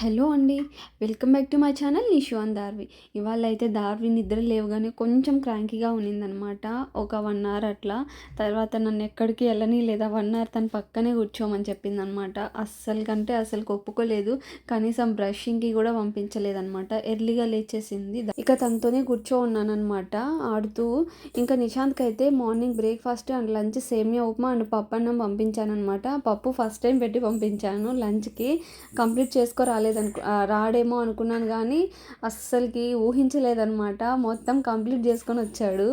Hello అండి welcome back to my channel Nishu and Dharvi. ఇవాళ అయితే దార్వి నిద్ర లేవగానే కొంచెం క్రాంకీగా ఉన్నిందనమాట ఒక వన్ అవర్ అట్లా. తర్వాత నన్ను ఎక్కడికి వెళ్ళని లేదా వన్ అవర్ తన పక్కనే కూర్చోమని చెప్పిందనమాట అస్సలు కంటే అసలు ఒప్పుకోలేదు కనీసం బ్రషింగ్కి కూడా పంపించలేదనమాట ఎర్లీగా లేచేసింది. ఇక తనతోనే కూర్చో ఉన్నానమాట ఆడుతూ. ఇంకా నిశాంత్కి అయితే morning breakfast and lunch semiya upma and పప్పు అన్నం పంపించానమాట పప్పు ఫస్ట్ టైం పెట్టి పంపించాను లంచ్కి. కంప్లీట్ చేసుకో రాలేదనుకు రాడేమో అనుకున్నాను కానీ అస్సలకి ఊహించలేదనమాట. మొత్తం కంప్లీట్ చేసుకొని వచ్చాడు.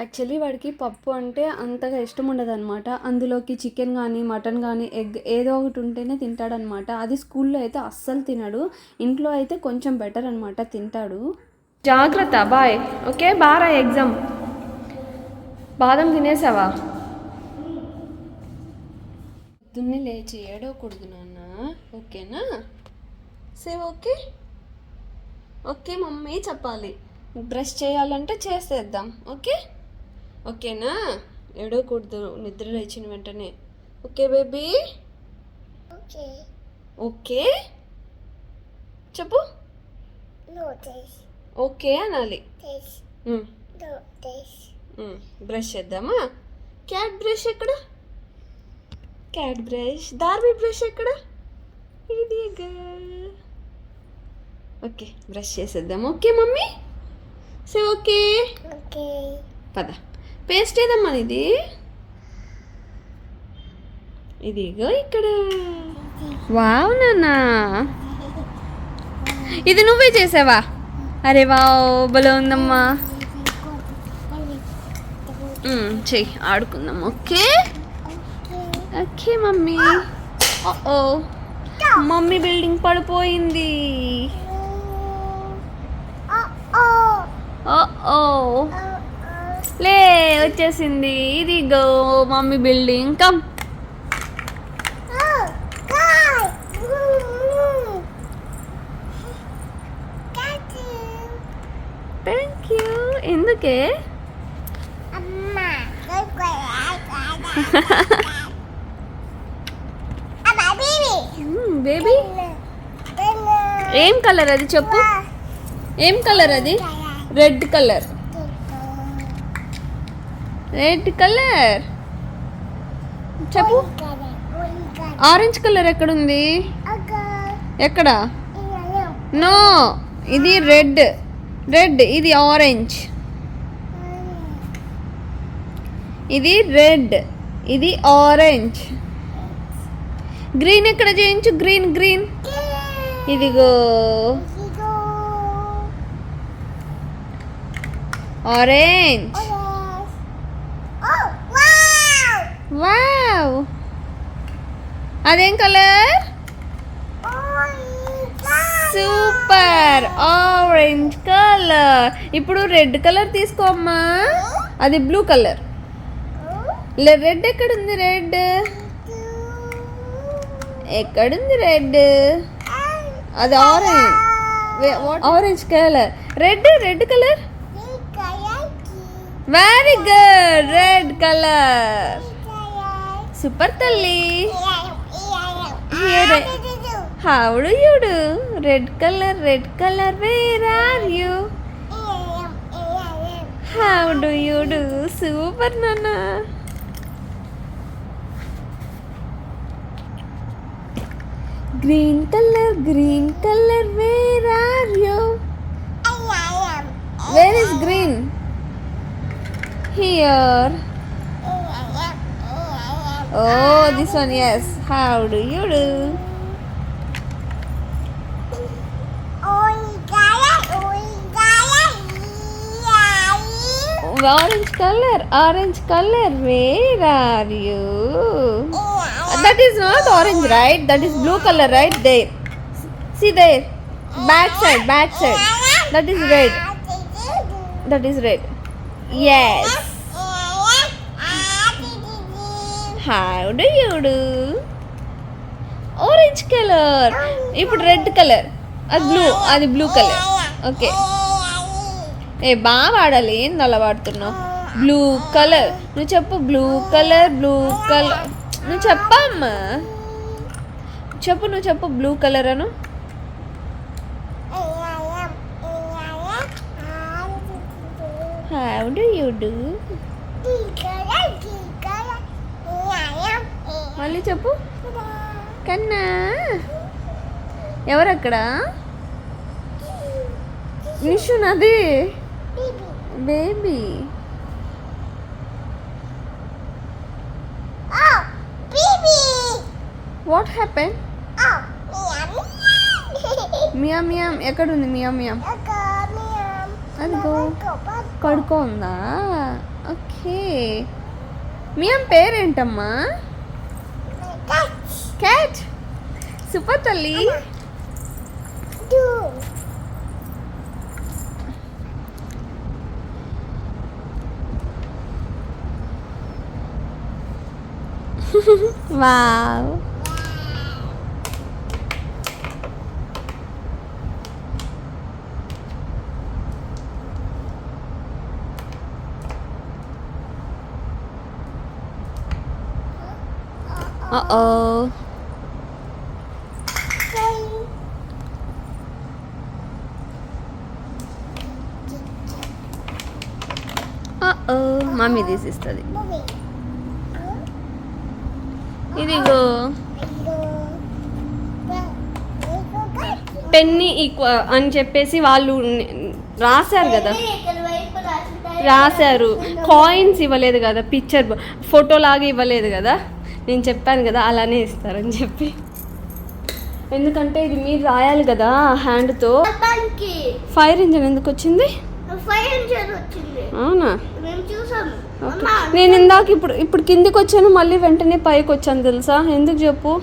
యాక్చువల్లీ వాడికి పప్పు అంటే అంతగా ఇష్టం ఉండదన్నమాట అందులోకి చికెన్ కానీ మటన్ కానీ ఎగ్ ఏదో ఒకటి ఉంటేనే తింటాడనమాట. అది స్కూల్లో అయితే అస్సలు తినడు. ఇంట్లో అయితే కొంచెం బెటర్ అనమాట తింటాడు. జాగ్రత్త బాయ్. ఓకే బారా ఎగ్జామ్. బాదం తినేసావా? పొద్దున్నే లేచి ఏడవకూడదు నాన్న. ఓకేనా? Say okay. ఓకే మమ్మీ చెప్పాలి. బ్రష్ చేయాలంటే చేసేద్దాం ఓకే? ఓకేనా? ఏడవకూడదు నిద్ర లేచిన వెంటనే. Okay baby. ఓకే. చెప్పు. ఓకే అనాలి. బ్రష్ చేద్దామా? క్యాట్ బ్రష్ ఎక్కడ? Cat brush. దార్బీ బ్రష్ ఎక్కడ? ఇదిగా. ఓకే బ్రష్ చేసేద్దాం. Okay mummy? Say okay. పద. పేస్ట్ ఏదమ్మా ఇది? ఇదిగో ఇక్కడ. వావ్ నాన్న. ఇది నువ్వే చేసావా? అరే వావ్ భలే ఉందమ్మా. మ్మ్, చెయ్యి ఆడుకుందాం. ఓకే? Okay mummy. ఓ. మమ్మీ బిల్డింగ్ పడిపోయింది Oh, oh, ఓ. లే వచ్చేసింది. ఇదిగో mummy building. Come. Thank you ఎందుకే. బేబీ ఏం కలర్ అది? చెప్పు. ఏం కలర్ అది? రెడ్ కలర్ రెడ్ కలర్ చెప్పు. ఆరెంజ్ కలర్ ఎక్కడుంది? ఎక్కడ? నో ఇది రెడ్ రెడ్ ఇది ఆరెంజ్ ఇది రెడ్ ఇది ఆరెంజ్ గ్రీన్ ఎక్కడ చేయించు? గ్రీన్ గ్రీన్ ఇదిగో. Orange Oh, wow! వావ్ అదేం కలర్ సూపర్ ఆరెంజ్ కలర్ ఇప్పుడు రెడ్ కలర్ తీసుకో అమ్మా. అది బ్లూ కలర్ రెడ్ ఎక్కడుంది రెడ్ ఎక్కడుంది రెడ్ అది orange orange colour red red colour very good red colour super తల్లి. How do you do red colour red colour where are you how do you do super నాన్న green colour green colour where are you where is green here? Oh, this one, yes. How do you do? Orange color, orange color. Where are you? That is not orange, right? That is blue color, right? There. See there. Back side, back side. That is red. That is red. Yes. హావుడు orange colour ఇప్పుడు red colour అది blue అది blue colour okay ఏ బాగా వాడాలి. ఏం అలా వాడుతున్నావు? Blue colour నువ్వు చెప్పు బ్లూ కలర్ బ్లూ కలర్ నువ్వు చెప్పమ్మా చెప్పు నువ్వు చెప్పు బ్లూ కలర్ అను. హౌ డూ యూ డూ మళ్ళీ చెప్పు. కన్నా. ఎవరక్కడ? నిషు నది. Bibi. బేబీ. What happen. మియా మియాం ఎక్కడుంది మియా మియాం. అదిగో. కడుకో ఉందా ఓకే. మియాం పేరేంటమ్మా? Touch. క్యాట్ సూపర్ తల్లి Do. Wow Uh-oh. మమ్మీ తీసిస్తుంది. ఇదిగో. పెన్ని ఈక్వ అని చెప్పేసి వాళ్ళు రాశారు కదా. రాశారు కాయిన్స్ ఇవ్వలేదు కదా పిక్చర్ ఫోటో లాగా ఇవ్వలేదు కదా నేను చెప్పాను కదా అలానే ఇస్తారని చెప్పి ఎందుకంటే ఇది మీరు రాయాలి కదా హ్యాండ్తో ఫైర్ ఇంజన్ ఎందుకు వచ్చింది అవునా? నేను ఇందాక ఇప్పుడు ఇప్పుడు కిందికి వచ్చాను మళ్ళీ వెంటనే పైకి వచ్చాను తెలుసా? ఎందుకు చెప్పు?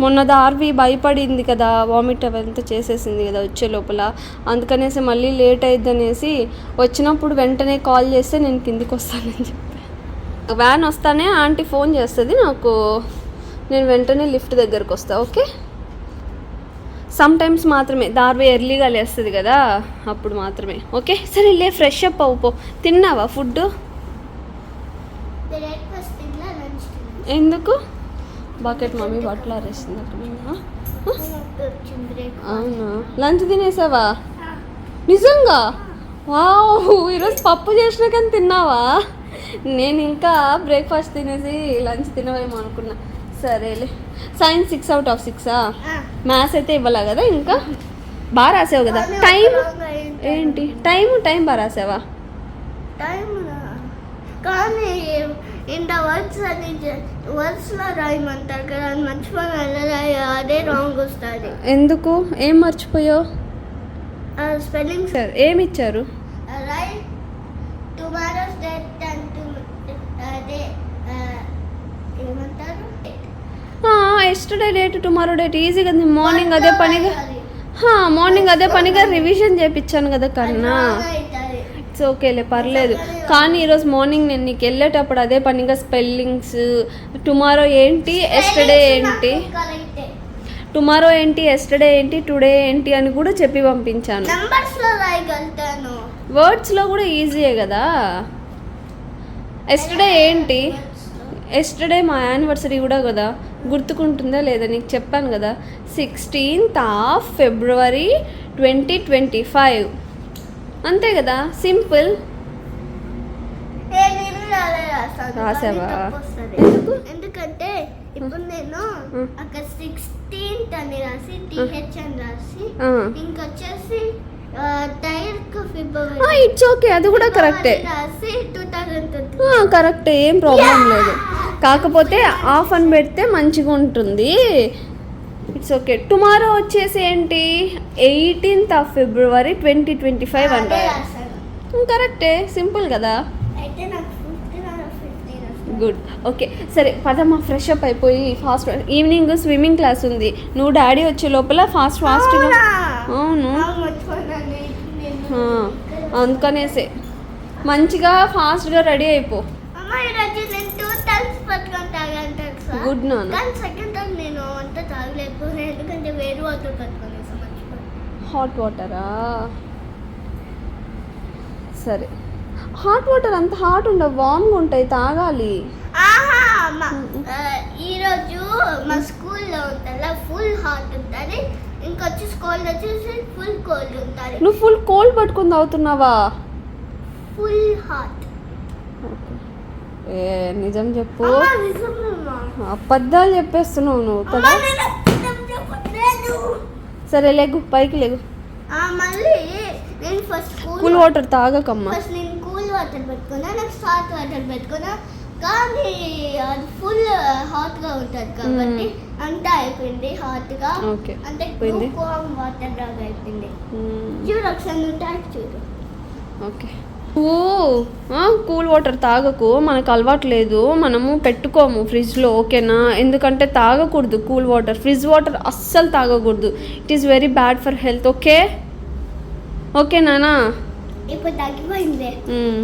మొన్న దార్వి భయపడింది కదా వామిట్ అవంతా చేసేసింది కదా వచ్చే లోపల. అందుకనేసి మళ్ళీ లేట్ అయిద్ది అనేసి వచ్చినప్పుడు వెంటనే కాల్ చేస్తే నేను కిందికి వస్తానని చెప్పి. వ్యాన్ వస్తానే ఆంటీ ఫోన్ చేస్తుంది నాకు. నేను వెంటనే లిఫ్ట్ దగ్గరకు వస్తా ఓకే? సమ్ టైమ్స్ మాత్రమే. దార్వి ఎర్లీగా లేస్తుంది కదా అప్పుడు మాత్రమే. ఓకే సరే లే ఫ్రెష్ అప్ అవ్వు పో. తిన్నావా ఫుడ్ ఎందుకు? బకెట్ మమ్మీ బట్టలు ఆరేసింది అక్కడ అవునా? లంచ్ తినేసావా? నిజంగా? వావ్ ఈరోజు పప్పు చేసినా కానీ తిన్నావా? నేను ఇంకా బ్రేక్ఫాస్ట్ తినేసి లంచ్ తినవేమో అనుకున్నా. సరేలే. సైన్స్ సిక్స్ అవుట్ ఆఫ్ సిక్సా మ్యాథ్స్ అయితే ఇవ్వాలా కదా ఇంకా? బాగా రాసావు కదా. టైం ఏంటి? టైం టైం బాగా రాసావా? టైం కానీ ఇంత వర్డ్స్ అని రాయమంటారు కదా అది మర్చిపోయిన ఎలా రాయ అదే రాంగ్ వస్తుంది. ఎందుకు? ఏం మర్చిపోయావు? స్పెల్లింగ్ సరే ఏమి ఇచ్చారు రైట్ టుమారోస్ డేట్ అండ్ అదే ఏమంటారు yesterday date tomorrow date easy కదా. మార్నింగ్ అదే పనిగా మార్నింగ్ అదే పనిగా రివిజన్ చేపించాను కదా కన్నా. ఇట్స్ ఓకేలే పర్లేదు. కానీ ఈరోజు మార్నింగ్ నేను నీకు వెళ్ళేటప్పుడు అదే పనిగా స్పెల్లింగ్స్ టుమారో ఏంటి ఎస్టర్డే ఏంటి? టుమారో ఏంటి ఎస్టర్డే ఏంటి టుడే ఏంటి అని కూడా చెప్పి పంపించాను. వర్డ్స్లో కూడా ఈజీయే కదా. ఎస్టర్డే ఏంటి? ఎస్టర్డే మా యానివర్సరీ కూడా కదా. గుర్తుకుంటుందా లేదా? నీకు చెప్పాను కదా sixteenth of February twenty twenty five అంతే కదా? సింపుల్ రాసావా? ఎందుకంటే ఇప్పుడు నేను. అక్కడ సిక్స్టీన్త్ అని రాసి టిహెచ్ అని రాసి ఇంకొచ్చేసి ఇట్స్ ఓకే అది కూడా కరెక్టే కరెక్టే ఏం. ప్రాబ్లం లేదు. కాకపోతే ఆఫ్ అని పెడితే మంచిగా ఉంటుంది. ఇట్స్ ఓకే టుమారో వచ్చేసి ఏంటి? Eighteenth of February twenty twenty five రాశాను కరెక్టే సింపుల్ కదా. గుడ్ ఓకే సరే పదమ్మా ఫ్రెష్ అప్ అయిపోయి ఫాస్ట్ ఈవినింగ్ స్విమ్మింగ్ క్లాస్ ఉంది. నువ్వు డాడీ వచ్చే లోపల ఫాస్ట్ ఫాస్ట్గా అవును. అందుకనేసే. మంచిగా ఫాస్ట్గా రెడీ అయిపో. గుడ్ నాన్న. కానీ సెకండ్ టైం నేను అంత తాగలేకపోయాను. ఎందుకంటే వేరు వాటర్ పట్టుకునేసి మర్చిపోయాను హాట్ వాటరా సరే. హాట్ వాటర్ అంత హాట్ ఉండవు. వామ్గా ఉంటాయి. తాగాలి. ఈరోజు మా స్కూల్లో ఉంటుందా ఫుల్ హాట్ ఉంటుంది. వచ్చేసి ఫుల్ కోల్డ్ నువ్వు ఫుల్ కోల్డ్ పట్టుకుని తాగుతున్నావా? ఫుల్ హాట్ ఏ నిజం చెప్పు. అబద్ధాలు చెప్పేస్తున్నావు నువ్వు కదా? సరే లేగు పైకి లేగు. ఆ, మళ్ళీ నేను ఫస్ట్ కూల్ వాటర్ తాగకమ్మా. ఫస్ట్ నేను కూల్ వాటర్ పెట్టుకున్నా వాటర్ పెట్టుకున్నా. కానీ అది ఫుల్ హాట్గా ఉంటుంది కాబట్టి అంతా అయిపోయింది హాట్గా. అంటే పోయింది. వాటర్ లాగా అయిపోయింది. మ్మ్. చూడు ఒకసారి నువ్వు చూడు. ఓకే కూల్ వాటర్ తాగకు. మనకు అలవాటు లేదు. మనము పెట్టుకోము ఫ్రిడ్జ్లో ఓకేనా ఎందుకంటే తాగకూడదు కూల్ వాటర్ ఫ్రిడ్జ్ వాటర్ అస్సలు తాగకూడదు. It is very bad for health okay okay నానా? ఇప్పుడు తగ్గిపోయింది. మ్మ్.